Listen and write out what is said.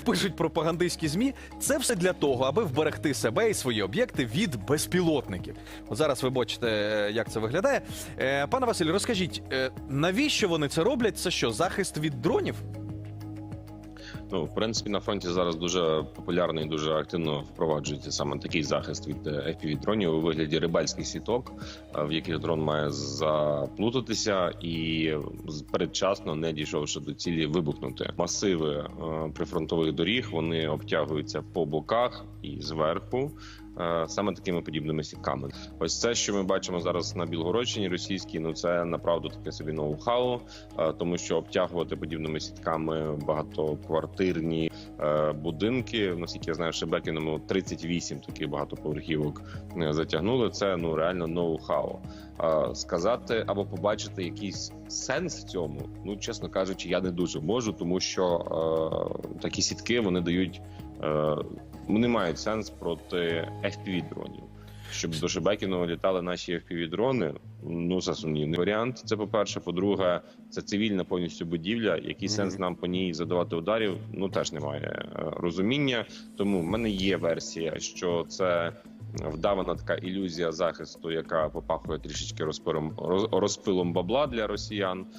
пишуть пропагандистські змі, це все для того, аби вберегти себе і свої об'єкти від безпілотників. От зараз ви бачите, е, як це виглядає. Е, Пане Василю, розкажіть, е, навіщо вони це роблять? Це що, захист від дронів? Ну, в принципі, на фронті зараз дуже популярний, дуже активно впроваджується саме такий захист від fpv дронів у вигляді рибальських сіток, е, в яких дрон має заплутатися і передчасно, не дійшовши до цілі, вибухнути. Масиви е, прифронтових доріг вони обтягуються по боках і зверху. е, Саме такими подібними сітками, ось це, що ми бачимо зараз на Білгородщині російській, ну це направду таке собі ноу-хау, е, тому що обтягувати подібними сітками багатоквартирні е, будинки. Наскільки я знаю, в Шебекіному 38 таких багатоповерхівок е, затягнули. Це ну реально ноу-хау. Сказати або побачити якийсь сенс в цьому, ну чесно кажучи, я не дуже можу, тому що е, такі сітки вони дають. Е, вони мають сенс проти fpv дронів. Щоб до Шебекіного літали наші fpv дрони ну це сумнівний варіант. Це по перше. По-друге, це цивільна повністю будівля. Який сенс нам по ній задавати ударів? Ну теж немає е, розуміння. Тому в мене є версія, що це вдавана така ілюзія захисту, яка попахує трішечки розпилом роз- розпилом бабла для росіян.